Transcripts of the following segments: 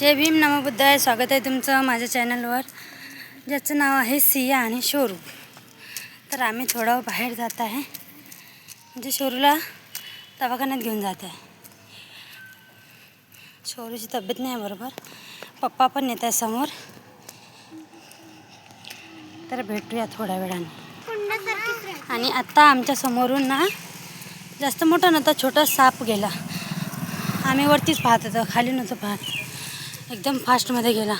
जय भीम नमबुद्ध आहे स्वागत आहे तुमचं माझ्या चॅनलवर. ज्याचं नाव आहे सिया आणि शोरू. तर आम्ही थोडं बाहेर जात आहे. म्हणजे शोरूला दवाखान्यात घेऊन जात आहे. शोरूची तब्येत नाही आहे बरोबर. पप्पा पण येत आहे समोर. तर भेटूया थोड्या वेळाने. आणि आत्ता आमच्या समोरून ना जास्त मोठा नव्हता छोटा साप गेला. आम्ही वरतीच पाहत होतो खाली नव्हतं पाहत. एकदम फास्टमध्ये गेला.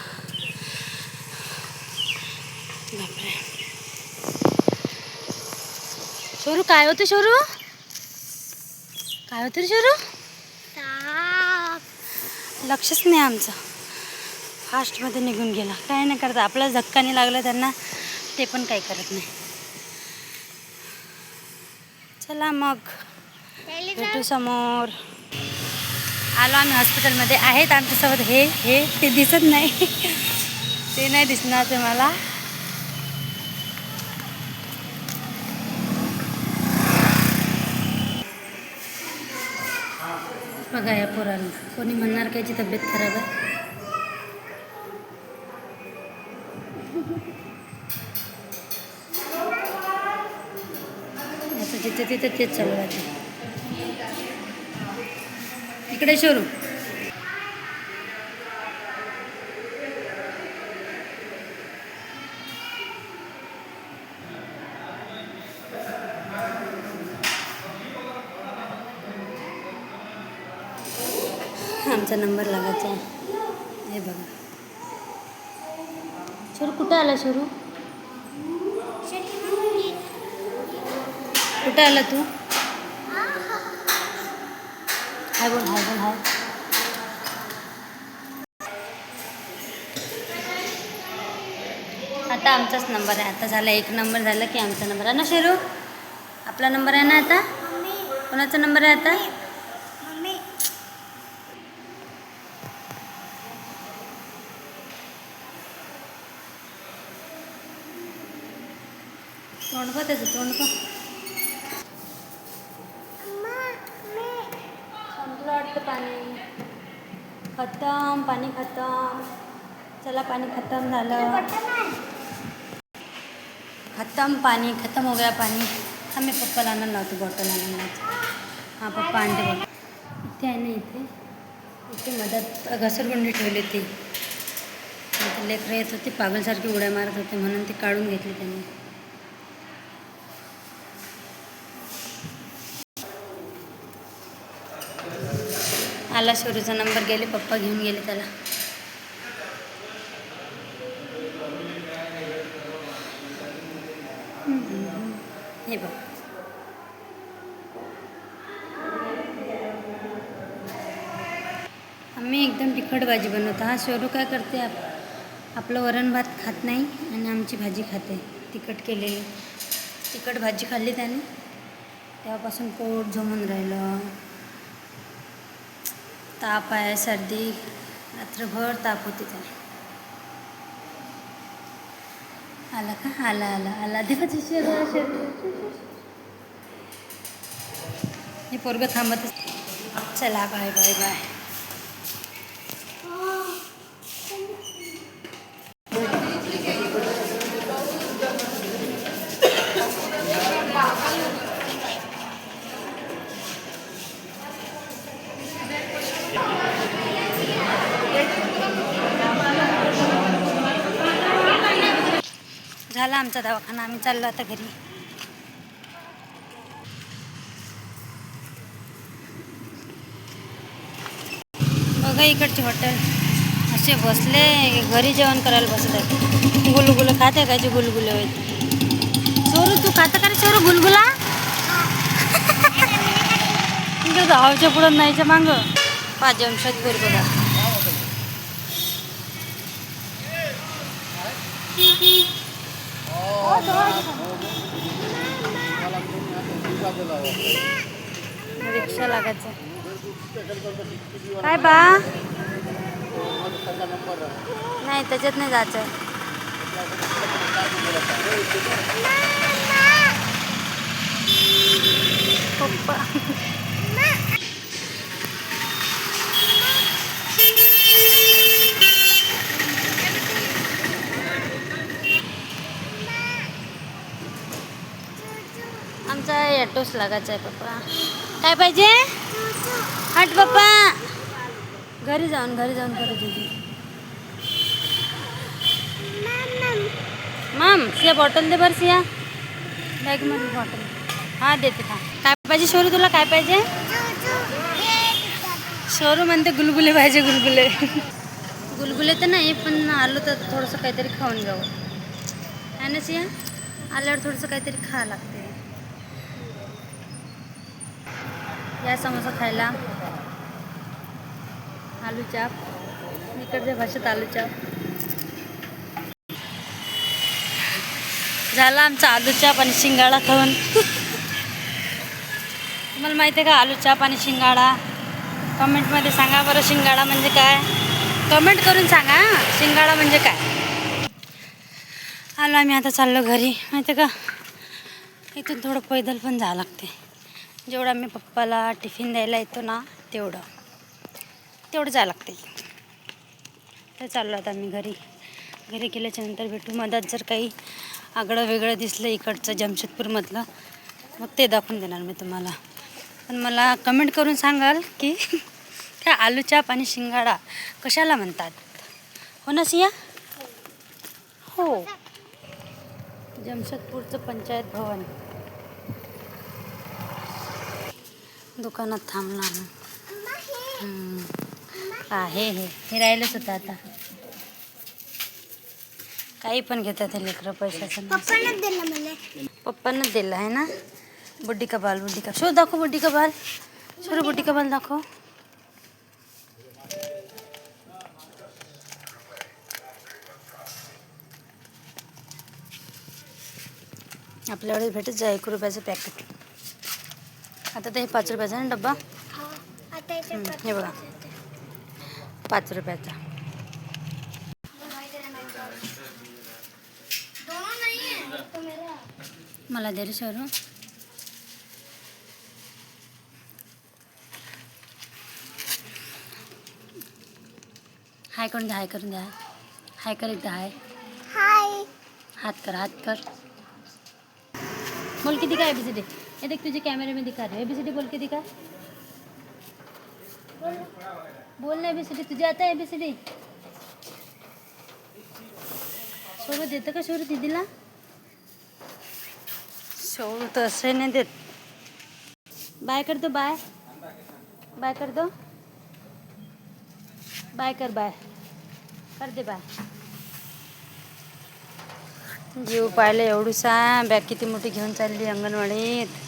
शोरू काय होतं शोरू? काय होतं रे शोरू? लक्षच नाही आमचं. फास्टमध्ये निघून गेला. काय नाही करत. आपलाच धक्का नाही लागला त्यांना. ते पण काही करत नाही. चला मग. भेटू समोर. आलो आम्ही हॉस्पिटलमध्ये. आहेत आमच्यासोबत. हे हे ते दिसत नाही. ते नाही दिसणार तुम्हाला. बघा या पोरांना. कोणी म्हणणार का याची तब्येत खराब आहे? याचं जिथे तिथे तेच चालू राहते. इकडे शोरू. आमचा नंबर लागायचा आहे. हे बघा. शोरू कुठं आला शोरू? कुठं आला तू? हाय बोल हाय बोल हाय. आता आमचाच नंबर आहे. आता झाला एक नंबर झाला की आमचा नंबर आहे ना शेरू? आपला नंबर आहे ना आता? कोणाचा नंबर आहे आता? तोंड त्याचं तोंड का संपलं वाटतं पाणी. खतम पाणी खतम. चला पाणी खतम झालं. खतम पाणी खतम हो गया पाणी. आम्ही पप्पाला आणून लावतो बॉटल आणून लावतो हां पप्पा आणते बॉटल इथे आहे ना इथे. इथे मदत घसरगुंडी ठेवली होती. ते लेकरं येत होती पागलसारखी उड्या मारत होते म्हणून ती काढून घेतली त्यांनी. आला शोरूचा नंबर गेले पप्पा घेऊन गेले त्याला. हे बघ. आम्ही एकदम तिखट भाजी बनवतो. हा शोरू काय करते? आप आपलं वरण भात खात नाही आणि आमची भाजी खाते. तिखट केलेली. तिखट भाजी खाल्ली त्याने. तेव्हापासून पोट झोमून राहिलं. ताप आहे सर्दी रात्रभर ताप होते त्याला. आला का? आला आला आला. देवा शेर हे पोरगं थांबत चला बाय बाय बाय झाला आमचा दवाखाना. आम्ही चाललो आता घरी. बघा इकडचे हॉटेल असे बसले घरी जेवण करायला बसत आहे गुलगुलं खाते का जे गुलगुले होते सोरू तू खाता का रे सोरू गुलगुला? तुझ्या धावच्या पुढं नाहीच्या मांग. पाच अंशात गोर बघा रिक्षा लागायचं. काय बा? नाही त्याच्यात नाही जायचं. पप्पा. आमचा ॲटोच लागायचा आहे पप्पा. काय पाहिजे? हट पप्पा. घरी जाऊन घरी जाऊन करू तुझी. मॅम सिया बॉटल दे बरं सिया. बॅगमध्ये बॉटल हां देते का काय पाहिजे शोरू तुला काय पाहिजे? शोरू म्हणते गुलगुले पाहिजे गुलगुले. गुलगुले तर नाही पण आलो तर थोडंसं काहीतरी खाऊन जाऊ. आहे ना सिया? आल्यावर थोडंसं काहीतरी खा लागतं. या समोसा खायला. आलू चाप. इकडच्या भाषेत आलू चाप. झाला आमचा आलू चाप आणि शिंगाडा खाऊन. तुम्हाला माहिती आहे का आलू चाप आणि शिंगाडा? कमेंटमध्ये सांगा बरं शिंगाडा म्हणजे काय? कमेंट करून सांगा शिंगाडा म्हणजे काय? आलो आम्ही आता चाललो घरी. माहिती आहे का? इथून थोडं पैदल पण जावं लागते. जेवढं आम्ही पप्पाला टिफिन द्यायला येतो ना तेवढं. तेवढं जावं लागते तर चाललो आता आम्ही घरी. घरी गेल्याच्यानंतर भेटू. मधात जर काही आगळं वेगळं दिसलं इकडचं जमशेदपूरमधलं मग ते दाखवून देणार मी तुम्हाला. पण मला कमेंट करून सांगाल की काय आलू चाप आणि शिंगाडा कशाला म्हणतात? हो ना सिया हो. जमशेदपूरचं पंचायत भवन. दुकानात थांबला आम्ही हम्म. आहे हे. हे राहिलंच होतं आता. काही पण घेतात हे लेकरं पैशाचं. नाही. पप्पानं दिलं मला. पप्पांना दिलं आहे ना? बुड्डी का बाल बुड्डी का? शो दाखव बुड्डी का बाल. शोर बुड्डी का बाल दाखव. आपल्याकडे भेटत जा एक रुपयाचं पॅकेट आता हे पाच रुपयाचा ना डब्बा? हा बघा पाच रुपयाचा दोनों नहीं है तो मेरा मला दे रे हाय करून द्या हाय करून द्या हाय. कर एकदा हाय. हाय. हात कर हात कर. बोल किती काय एबीसीडी हे देख तुझे कैमरे में दिखा रहे एबीसीडी बोल के दिखा बोल ना एबीसीडी तुझे आता है एबीसीडी शोरू देतं का शोरू दीदीला शोरू तर असे नाही देत बाय कर दो बाय बाय कर दो बाय कर बाय कर दे बाय जीव पाहिलं एवढूसा बॅग किती मोठी घेऊन चालली अंगणवाडीत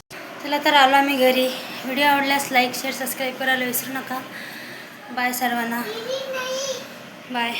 चला तर आलो आम्ही घरी. व्हिडिओ आवडल्यास लाईक शेअर सबस्क्राईब करायला विसरू नका. बाय सर्वांना. बाय